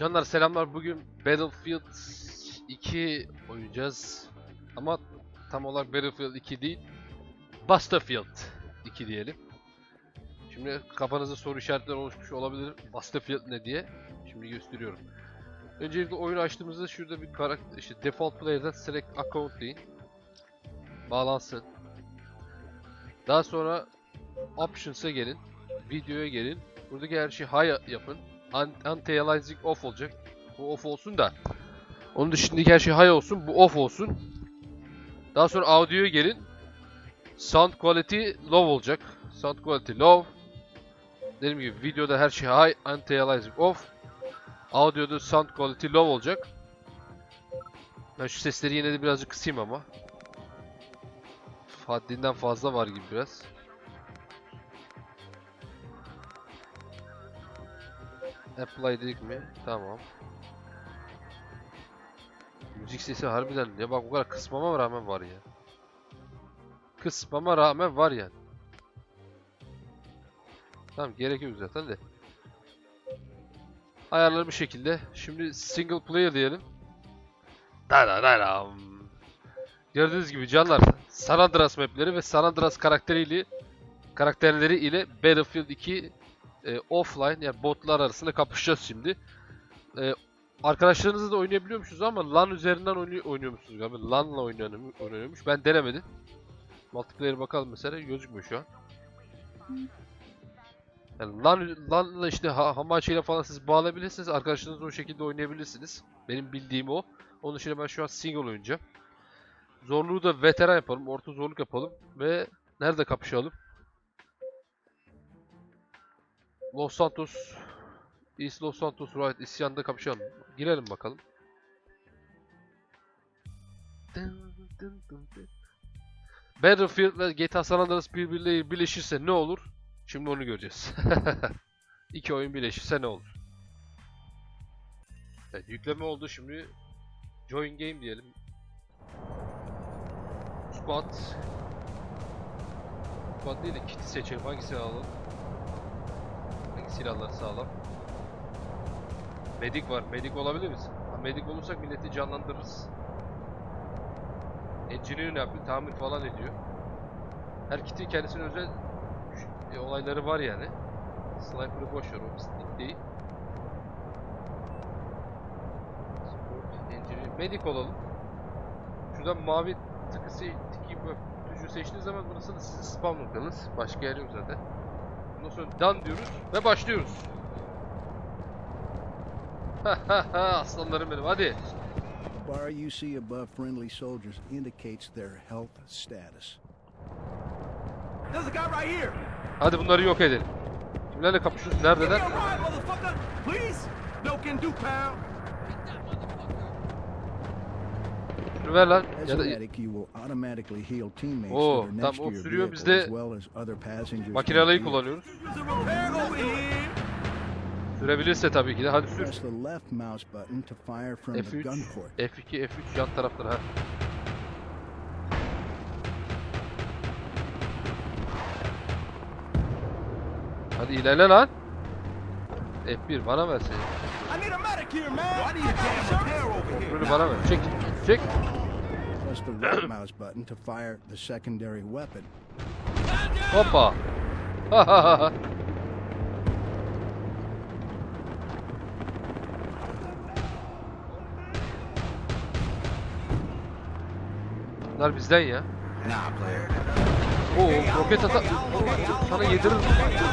Canlar selamlar. Bugün Battlefield 2 oynayacağız. Ama tam olarak Battlefield 2 değil. Battlefield 2 diyelim. Şimdi kafanızda soru işaretleri oluşmuş olabilir. Battlefield ne diye. Şimdi gösteriyorum. Öncelikle oyunu açtığımızda şurada bir karakter işte default player'dan select account deyin. Bağlansın. Daha sonra options'a gelin. Videoya gelin. Buradaki her şeyi high yapın. An- Anti-aliasing off olacak. Bu off olsun da. Onun dışındaki her şey high olsun. Bu off olsun. Daha sonra audio'ya gelin. Sound quality low olacak. Sound quality low. Dediğim gibi videoda her şey high. Anti-aliasing off. Audio'da sound quality low olacak. Ben şu sesleri yine de birazcık kısayım ama. Haddinden fazla var gibi biraz. Apply dedik mi? Tamam. Müzik sesi harbiden ya bak o kadar kısmama rağmen var ya. Kısmama rağmen var yani. Tamam gerek yok zaten de. Ayarları bu şekilde. Şimdi single player diyelim. Da da da dam. Gördüğünüz gibi canlar San Andreas mapleri ve San Andreas karakteriyle karakterleri ile Battlefield 2 e, offline yani botlar arasında kapışacağız şimdi. E, arkadaşlarınızla da oynayabiliyormuşuz ama LAN üzerinden oynuyor, oynuyormuşsunuz galiba. LAN'la oynayan- oynuyormuş. Ben denemedim. Multiplayer bakalım mesela gözükmüyor şu an. Yani LAN, LAN'la işte ha, hamaçıyla falan siz bağlayabilirsiniz. Arkadaşlarınızla o şekilde oynayabilirsiniz. Benim bildiğim o. Onun dışında ben şu an single oynayacağım. Zorluğu da veteran yapalım. Orta zorluk yapalım. Ve nerede kapışalım? Los Santos East Los Santos Right isyanda kapışalım. Girelim bakalım. Battlefield ve GTA San Andreas birbirleriyle birleşirse ne olur? Şimdi onu göreceğiz. İki oyun birleşirse ne olur? Evet, yükleme oldu şimdi. Join game diyelim. Squad. Squad değil de kit'i seçelim. Hangisini alalım? Silahlar sağlam? Medik var. Medik olabilir misin? Ha, Medik olursak milleti canlandırırız. Engineer ne yapıyor? Tamir falan ediyor. Her kitin kendisine özel e, olayları var yani. Sniper'ı boş ver. O pislik değil. Medik olalım. Şuradan mavi tıkı se tiki tuşu seçtiğiniz zaman burası da sizin spam noktanız. Başka yer yok zaten. Ondan sonra done diyoruz ve başlıyoruz. Aslanlarım benim hadi. Bar you see above friendly soldiers indicates their health status. There's a guy right here. Hadi bunları yok edelim. Kimlerle kapışıyoruz? Neredeler? No can do, pal. Şunu ver lan. Ya da Oo, next o sürüyor, biz de makinelayı kullanıyoruz. Sürebilirse tabii ki de. Hadi sür. Press the left mouse button to fire from the F3, gun port. F2, F3 yan taraftan ha. Hadi ilerle lan. F1 bana ver seni. I need a medic here, man. I need a damn repair over here. Bunu bana ver. Çek. Çek. Press the right mouse button to fire the secondary weapon. Hoppa. Ha ha ha ha. Bunlar bizden ya. Nah, player. Oh, Oo roket ata... Sana yedirir.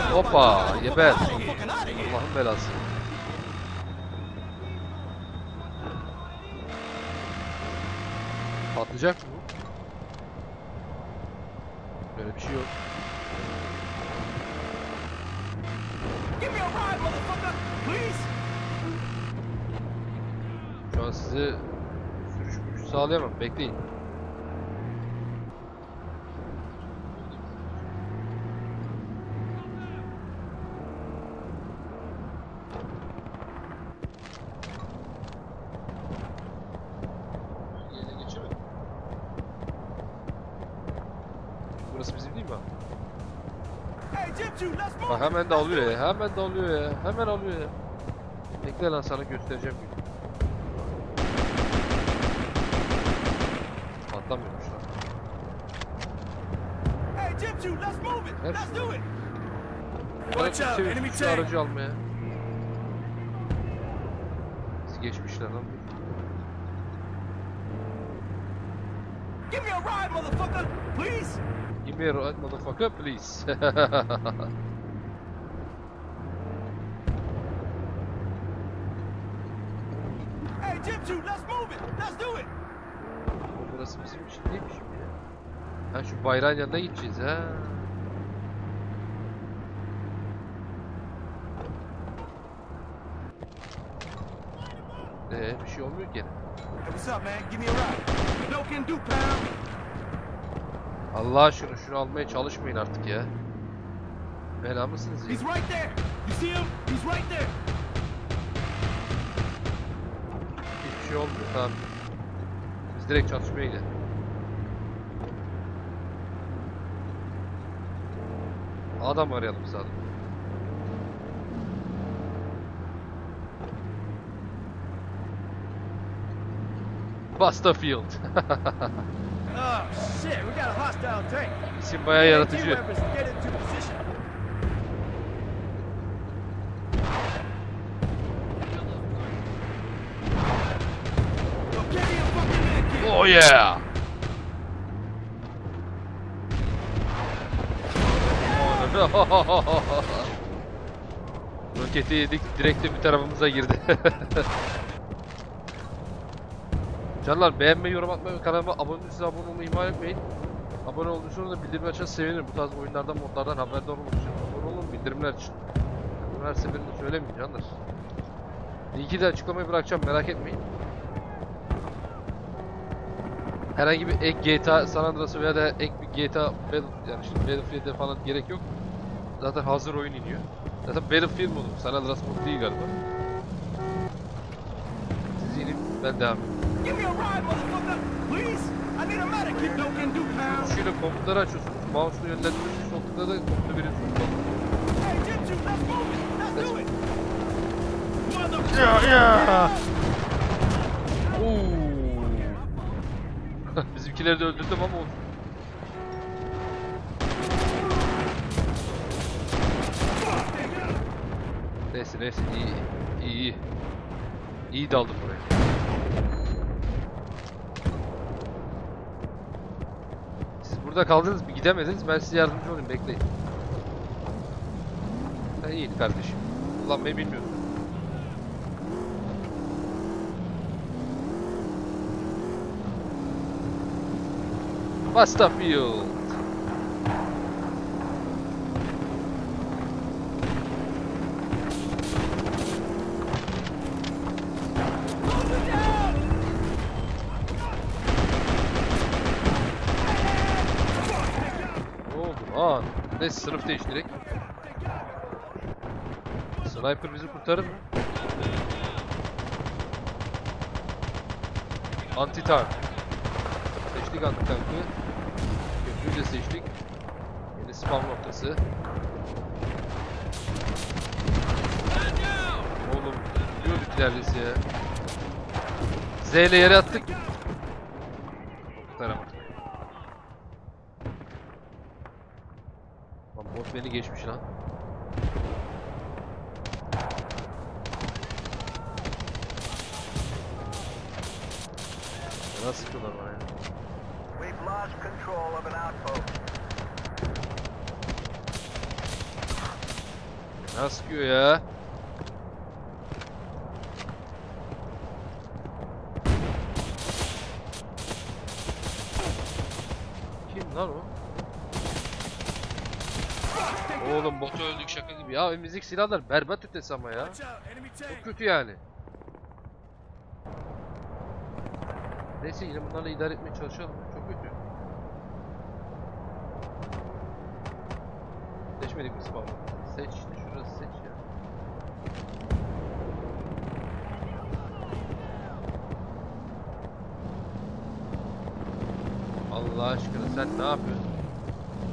Hoppa. Geber. Allah'ın belası. Patlayacak mı bu? Böyle bir şey yok. Give me a ride, motherfucker. Please. Şu an size sürüş sağlayamam. Bekleyin. Yerine geçemedim. Burası bizim değil mi abi? Hey, Jim Chu, let's move. Bak hemen de alıyor ya. Hemen de alıyor ya. Hemen alıyor ya. Bekle lan sana göstereceğim günü. Patlamıyormuş lan. Hey, Jim Chu, let's move it. Yes. Let's do it. Ben Watch out, seviyorum enemy şu aracı almaya. Bizi geçmişler lan. Give me a ride, motherfucker. Please. Give me a ride motherfucker please. Burası bizim için değilmiş mi ya? Ha şu bayrağın yanına gideceğiz ha. Ee bir şey olmuyor pal. Allah aşkına şunu almaya çalışmayın artık ya. Bela mısınız ya? He's right there. You see him? He's right there. Şey olmuyor tamam. Biz direkt çatışmaya gidelim. Adam arayalım zaten. Bustafield. Oh, shit. We got a hostile tank. İsim bayağı yaratıcı. Yeah! Roketi yedik, direkt de bir tarafımıza girdi. Canlar beğenmeyi, yorum atmayı, kanalıma abone değilseniz abone olmayı ihmal etmeyin. Abone olduğunuz da bildirim açarsanız sevinirim. Bu tarz oyunlardan, modlardan haberdar olmak için. Abone olun bildirimler için. Bunu her seferinde söylemeyeyim canlar. Linki de açıklamaya bırakacağım merak etmeyin. Herhangi bir ek GTA San Andreas'ı veya da ek bir GTA Battle, yani işte Battlefield'e falan gerek yok. Zaten hazır oyun iniyor. Zaten Battlefield modu, San Andreas modu değil galiba. Siz inin, ben devam edeyim. Şöyle komutları açıyorsunuz, mouse'la yönlendiriyorsunuz, sol tıkla da komutu veriyorsunuz. Hey. Ya ya! Oo. Bizimkileri de öldürdüm ama olsun. Neyse neyse iyi iyi iyi. İyi daldım buraya. Siz burada kaldınız mı? Gidemediniz. Ben size yardımcı olayım. Bekleyin. Sen iyi kardeşim. Kullanmayı bilmiyorsun. İt down. Ne sınıf değiştirek? Sniper bizi kurtarır mı? Anti tank. Seçtik anti de seçtik. Yeni spam noktası. Oğlum gidiyorduk neredeyse ya. Z ile yere attık. Kurtaramadık. Bot beni geçmiş lan. Nasıl sıkıyorlar ya? Lost control of an outpost. Nasıl sıkıyor ya? Kim lan o? Oğlum botu öldük şaka gibi. Ya elimizdeki silahlar berbat ötesi ama ya. Çok kötü yani. Neyse yine bunlarla idare etmeye çalışalım. Çok kötü. Seçmedik mi spawn'ı? Seç işte şurası seç ya. Allah aşkına sen ne yapıyorsun?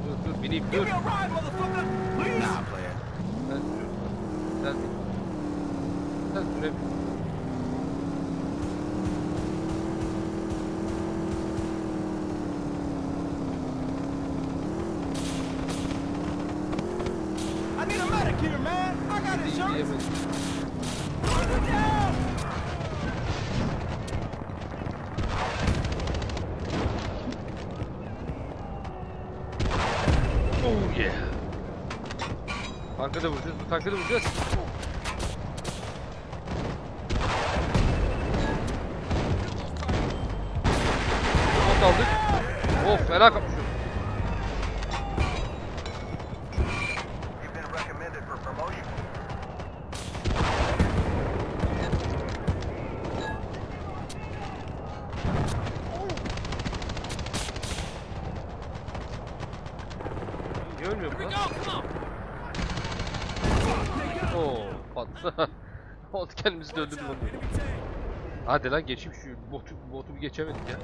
Dur dur bineyim dur. Nah, player. Ben sür. Sen bin. zaten da vuracağız. Bu tankı da vuracağız. Not aldık. Of fena kapışıyor. You've been recommended for promotion. Görmüyor musun? Oo, patladı. Oldu kendimizi döndürdük onu. Hadi lan geçeyim şu botu, botu bir geçemedik ya.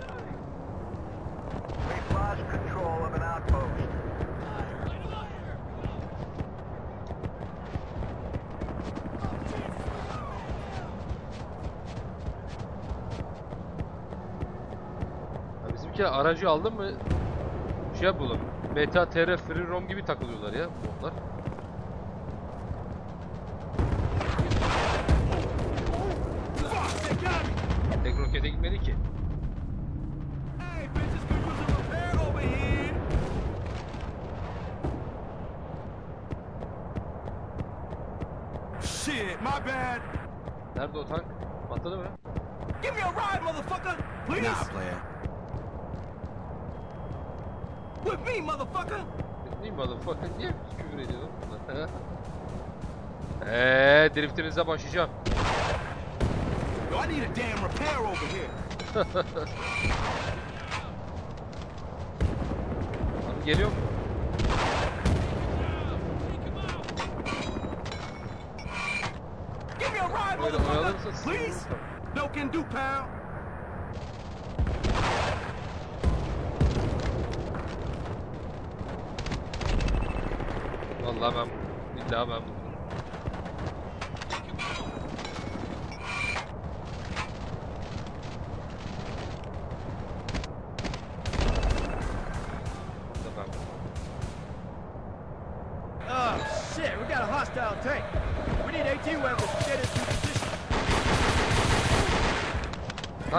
Ya bizimki aracı aldın mı şey yapıyorlar. Meta, TR, Free Roam gibi takılıyorlar ya botlar. My bad. Nerede o tank? Patladı mı? Give me a ride, motherfucker. Please. player. With me, motherfucker. Mi adam? Bakın niye küfür ediyor lan bunlar? Eee driftinize başlayacağım. Yo, I need a damn repair over here. Abi geliyor mu? Give me a ride, Böyle motherfucker. oyalanırsa sıkıntı Please. yok. No can do, pal. Vallahi ben billahi ben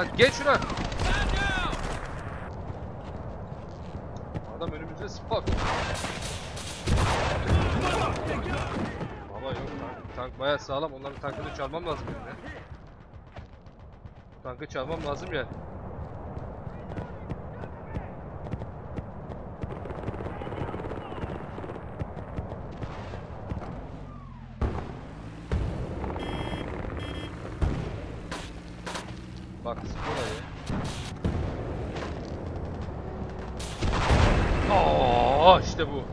Lan geç şuna. Adam önümüzde spot. Baba yok tank, tank bayağı sağlam. Onların tankını çalmam lazım benim ya. Tankı çalmam lazım ya. Bak burayı. Oo işte bu.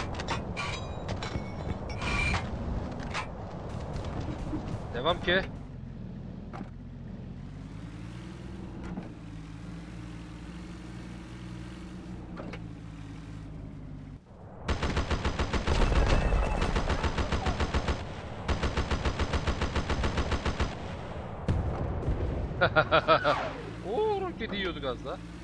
Devam ki. Roket yiyorduk az daha.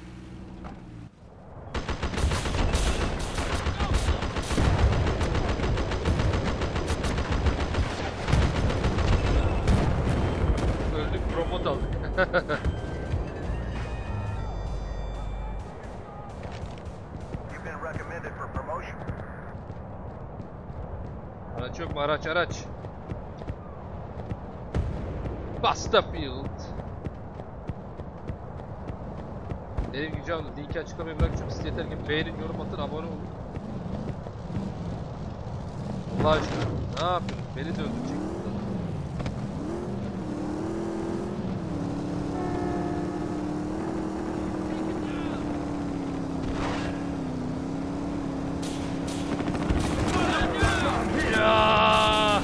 Araç araç. Bastafield. Dediğim gibi canım linki açıklamaya bırakacağım. Siz yeter ki beğenin, yorum atın, abone olun. Allah aşkına ne yapıyorsun? Beni de öldürecek. Ya!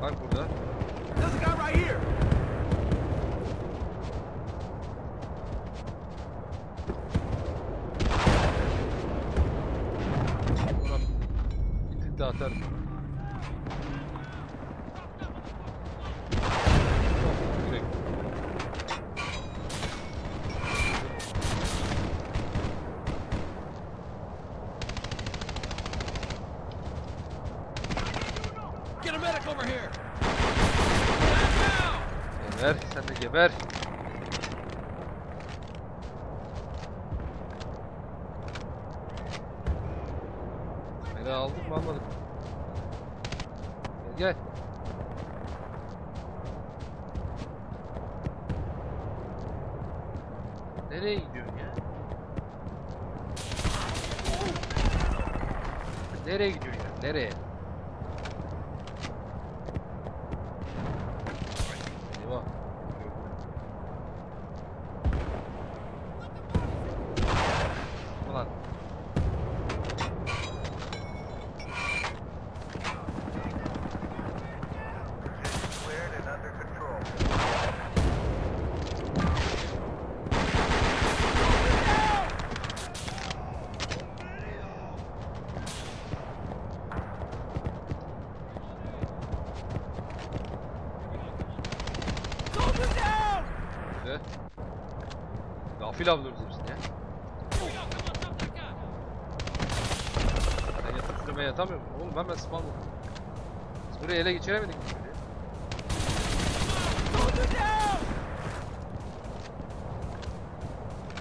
Bak burada. There's a guy right here. Tekte atarım. Oh, direkt. Get a medic over here. Geber, sen de geber. Beni aldın mı almadın mı? Gel gel. Nereye gidiyorsun ya? Nereye gidiyorsun ya? Nereye? Musun? Oğlum hemen spawn oldu. Biz burayı ele geçiremedik mi? down.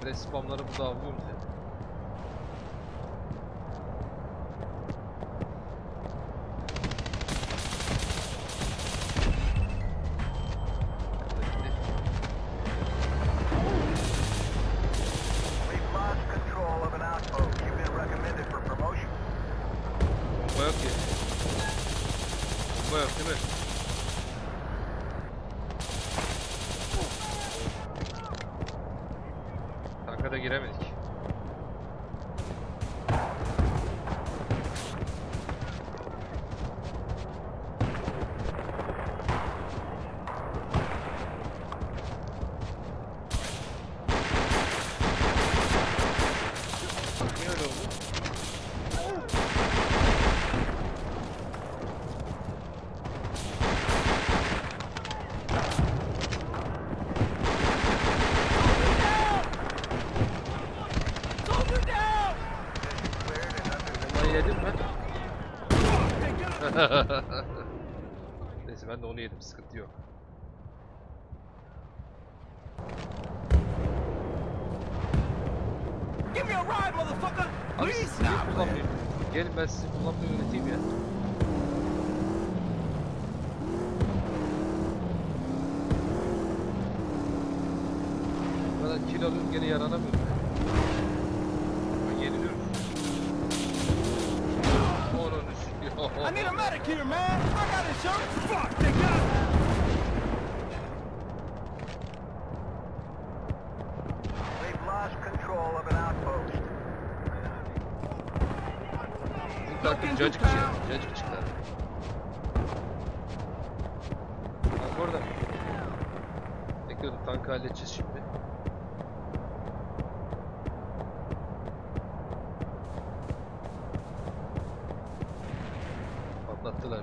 Direkt spamları burada avlıyoruz ya. We've lost control of an outpost. You've been recommended for promotion. Bomba yok ki. Bomba yok değil mi? Tanka da giremedik. Niye öyle oldu? Soldier down. Position cleared and under Bombayı yedim mi? Hey, get him. Neyse ben de onu yedim sıkıntı yok. Give me a ride, motherfucker. Abi Please siz niye stop. kullanmayayım? Gelin ben sizi kullanmayı öğreteyim ya. Bu kadar kill alıyorum gene yaranamıyorum. I need a medic here, man. I got insurance. Fuck, they got me. Patlattılar.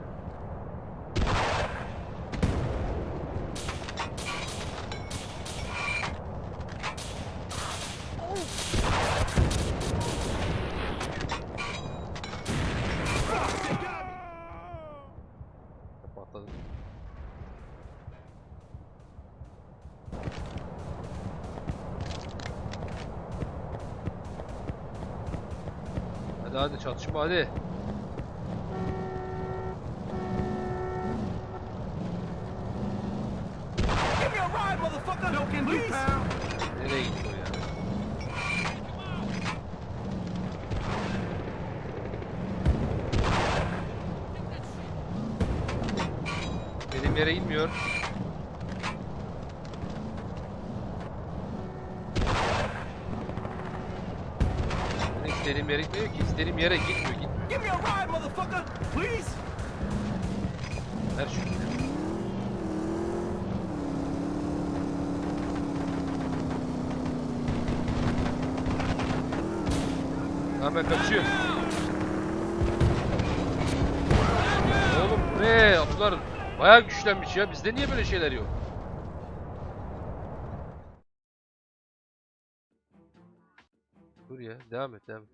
Hadi hadi çatışma hadi. İstediğim yere gitmiyor ki. İstediğim yere gitmiyor. Git. Give me a ride, motherfucker. Please. Ver şunu. Hemen kaçıyor. Eee bunlar bayağı güçlenmiş ya. Bizde niye böyle şeyler yok? Ya devam et devam.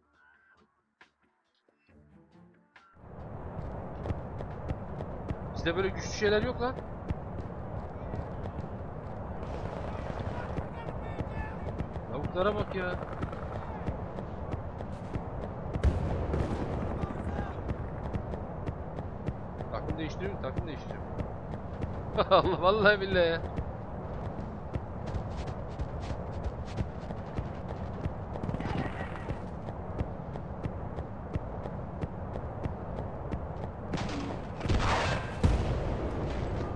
Bizde böyle güçlü şeyler yok lan. Tavuklara bak ya. Takım değiştiriyor mu? Takım değiştiriyor. Allah vallahi billahi ya.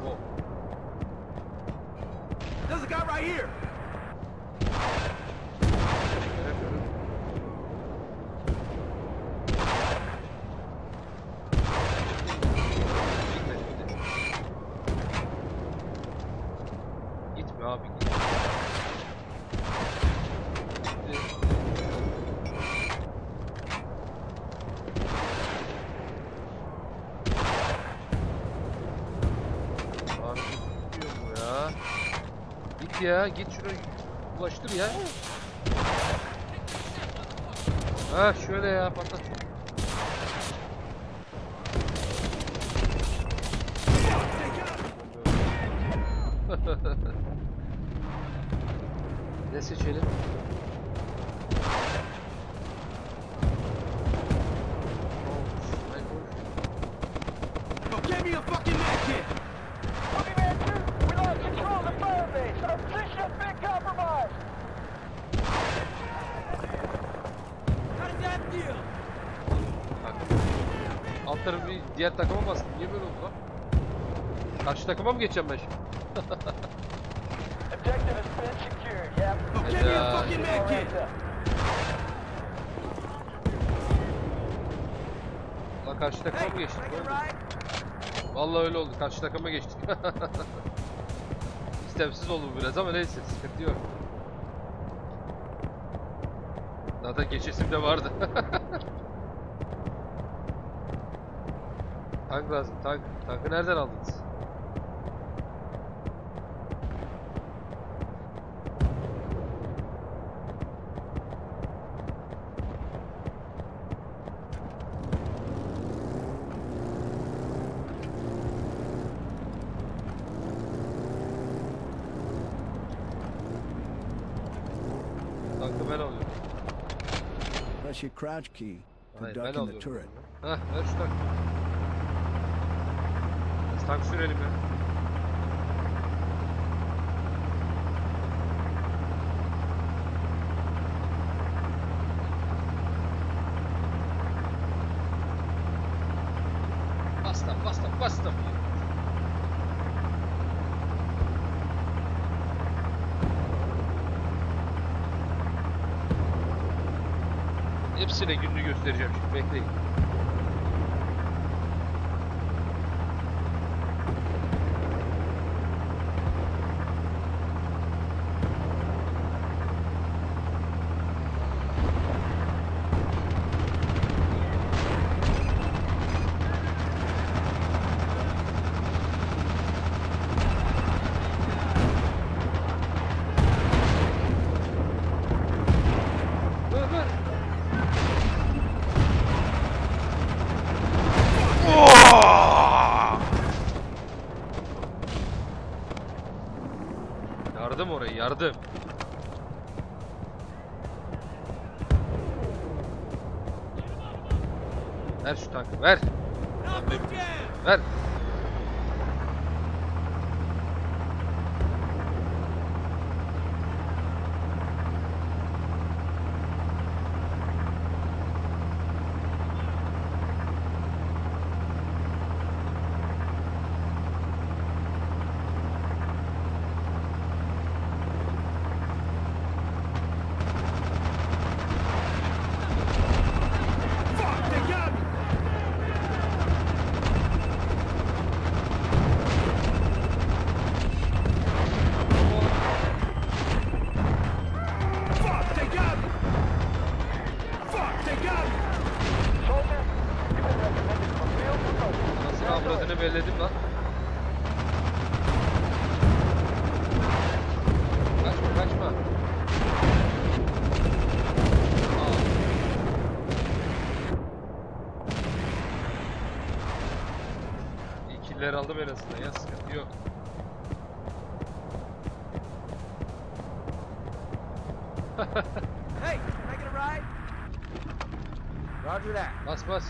Oh. There's a guy right here. Evet, evet. Gitme, gitme. Gitme abi git. Gitti. Abi gitmiyor bu ya. Git ya git şuna ulaştır ya. Ha şöyle ya patlat. ne seçelim? Oh, ay, boş. Yo, give me a fucking med kit. Boogeyman 2, we lost control of the fire base. Our position's been compromised. Takım. Alt tarafı bir diğer takıma bastım. Niye böyle oldu lan? Karşı takıma mı geçeceğim ben şimdi? Objective has been secured. Yo, give me a Yeah. fucking med kit. Lan karşı takıma mı geçtik? Oldu? Vallahi öyle oldu. Karşı takıma geçtik. İstemsiz oldu biraz ama neyse sıkıntı yok. Zaten geçesim de vardı. tank lazım tank. Tankı nereden aldınız? Tankı ben alıyorum. Press your crouch key to Hayır ben duck in the alıyorum. turret. Hah ver şu tankı. Tank sürelim ya. Bastım bastım bastım. Hepsine gününü göstereceğim şimdi bekleyin. Ver ver. Yardım. Ver şu tankı ver. Ver. Fuck, they got me. Avradını belledim lan. Kaçma kaçma. Aa. İyi killer aldım en azından ya sıkıntı yok. Hey, can I get a ride? Roger that. Bas bas.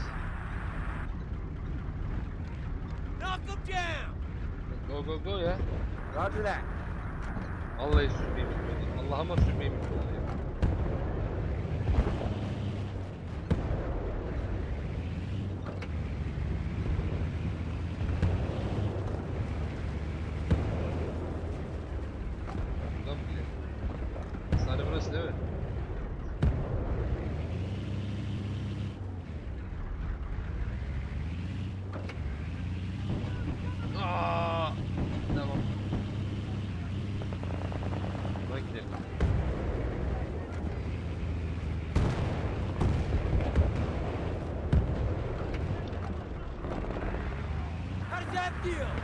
Roger that. 뛰.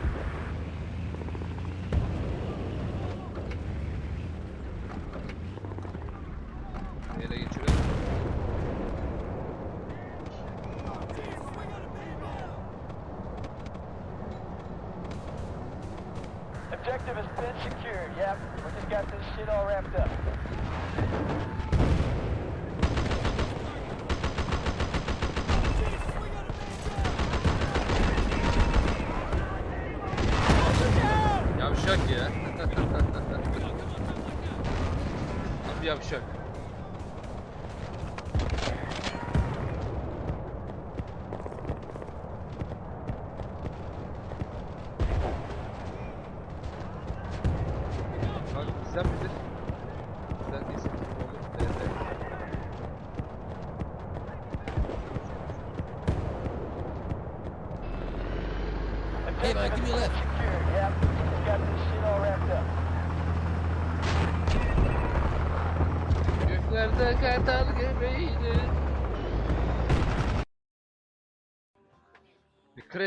Yavşak ya. Tam yavşak.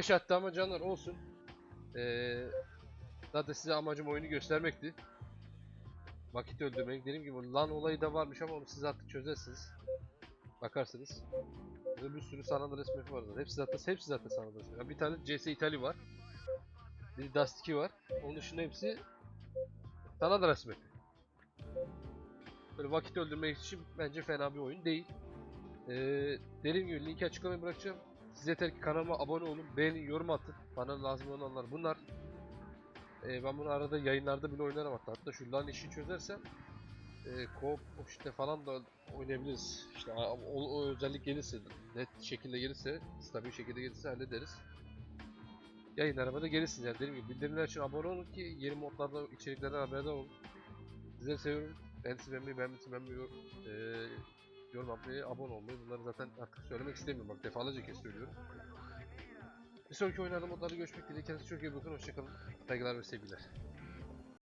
5 attı ama canlar olsun. Ee, zaten size amacım oyunu göstermekti. Vakit öldürmek. Dediğim gibi lan olayı da varmış ama onu siz artık çözersiniz. Bakarsınız. Burada bir sürü sanal resmi var zaten. Hepsi zaten, hepsi zaten sanal resmi. Yani bir tane CS İtali var. Bir Dust 2 var. Onun dışında hepsi sanal resmi. Böyle vakit öldürmek için bence fena bir oyun değil. Ee, dediğim gibi linki açıklamaya bırakacağım. Siz yeter ki kanalıma abone olun, beğenin, yorum atın. Bana lazım olanlar bunlar. Ee, ben bunu arada yayınlarda bile oynarım hatta. Hatta şu LAN işi çözersem e, co-op işte falan da oynayabiliriz. İşte o, o özellik gelirse, net şekilde gelirse, stabil şekilde gelirse hallederiz. Yayınlarıma da gelirsiniz yani dediğim gibi bildirimler için abone olun ki yeni modlarda içeriklerden haberdar olun. Sizleri seviyorum. Beğendiyse beğenmeyi, beğenmediyse beğenmeyi, eee yorum atmayı, abone olmayı bunları zaten artık söylemek istemiyorum. Bak defalarca kez söylüyorum. Bir sonraki oyunlarda modlarda görüşmek dileğiyle. Kendinize çok iyi bakın. Hoşçakalın. Saygılar ve sevgiler.